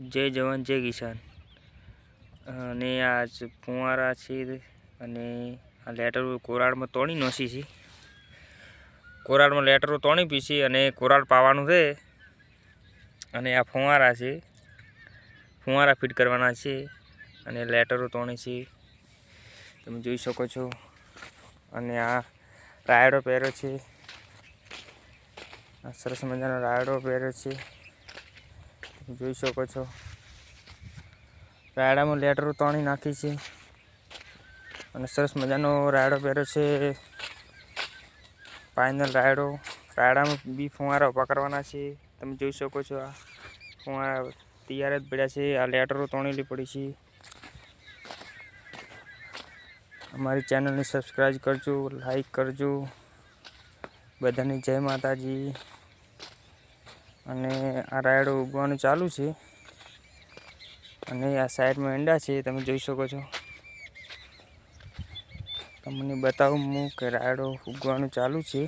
જય જવાન, જય કિસાન. અને આ કુંવારા છે અને આ લેટરો કોરાડમાં તોણી નોસી છે. કોરાડમાં લેટરો તોણી પીસી અને કોરાડ પાવાનું છે. અને આ ફુવારા છે. ફુવારા ફિટ કરવાના છે. અને લેટરો તોણી છે. તમે જોઈ શકો છો. અને આ રાયડો પહેર્યો છે. આ સરસ મજાનો રાયડો પહેર્યો છે. જોઈ શકો છો. રાયડામાં લેટરો તણી નાખી છે. અને સરસ મજાનો રાયડો પહેર્યો છે. ફાઇનલ રાયડો. રાયડામાં બી ફુવારા ઊભા કરવાના છે. તમે જોઈ શકો છો આ ફુવારા તૈયાર જ પડ્યા છે. આ લેટરો તોણેલી પડી છે. અમારી ચેનલને સબસ્ક્રાઈબ કરજો લાઈક કરજો. બધાની જય માતાજી. અને આ રાયડો ઉગવાનું ચાલુ છે. અને આ સાઈડમાં ઈંડા છે, તમે જોઈ શકો છો. તમને બતાવું હું કે રાયડો ઉગવાનું ચાલુ છે.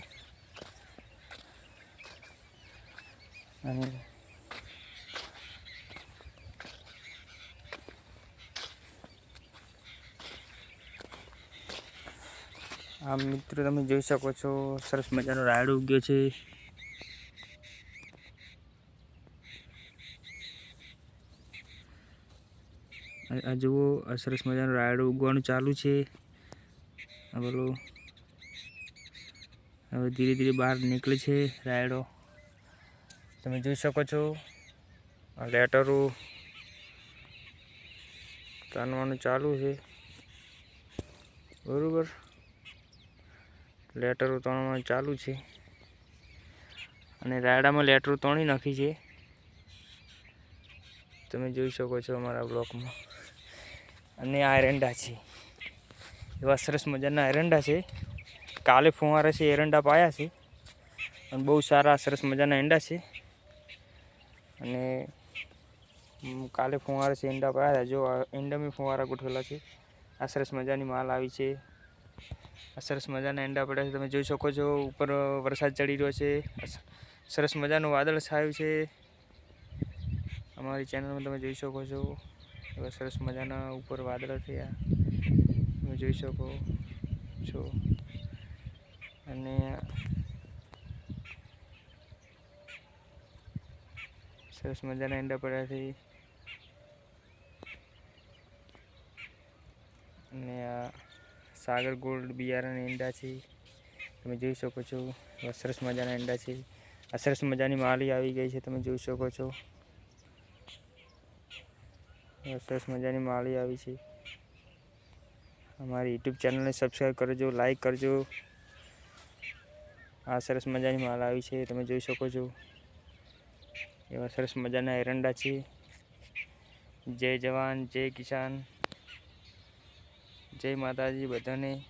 અને આ મિત્રો તમે જોઈ શકો છો, સરસ મજાનો રાયડો ઉગ્યો છે. આ જુઓ સરસ મજાનો રાયડો ઉગવાનું ચાલુ છે. આ બોલો. હવે ધીરે ધીરે બહાર નીકળે છે રાયડો. તમે જોઈ શકો છો, આ લેટરો તાનવાનું ચાલુ છે. બરાબર? લેટરો તણવાનું ચાલુ છે. અને રાયડામાં લેટરો તણી નાખી છે. તમે જોઈ શકો છો અમારા બ્લોકમાં. અને આ એરંડા છે. એવા સરસ મજાના એરંડા છે. કાલે ફુવારા છે, એરંડા પાયા છે. અને બહુ સારા, સરસ મજાના એંડા છે. અને કાલે ફુવારા છે, એંડા પાયા હતા. જો, આ એંડામાં ફુવારા ગોઠવેલા છે. આ સરસ મજાની માલ આવી છે. આ સરસ મજાના એંડા પડ્યા છે. તમે જોઈ શકો છો, ઉપર વરસાદ ચડી રહ્યો છે. સરસ મજાનું વાદળ છાયું છે. અમારી ચેનલમાં તમે જોઈ શકો છો. એવા સરસ મજાના ઉપર વાદળા થયા. તમે જોઈ શકો છો. અને સરસ મજાના એંડા પડ્યા છે. અને આ સાગર ગોલ્ડ બિયારણ ઈંડા છે. તમે જોઈ શકો છો. એવા સરસ મજાના ઈંડા છે. આ સરસ મજાની માલી આવી ગઈ છે. તમે જોઈ શકો છો. સરસ મજાની માળી આવી છે. અમારી યુટ્યુબ ચેનલને સબસ્ક્રાઈબ કરજો લાઈક કરજો. આ સરસ મજાની માલ આવી છે, તમે જોઈ શકો છો. એવા સરસ મજાના એરંડા છે. જય જવાન, જય કિસાન. જય માતાજી બધાને.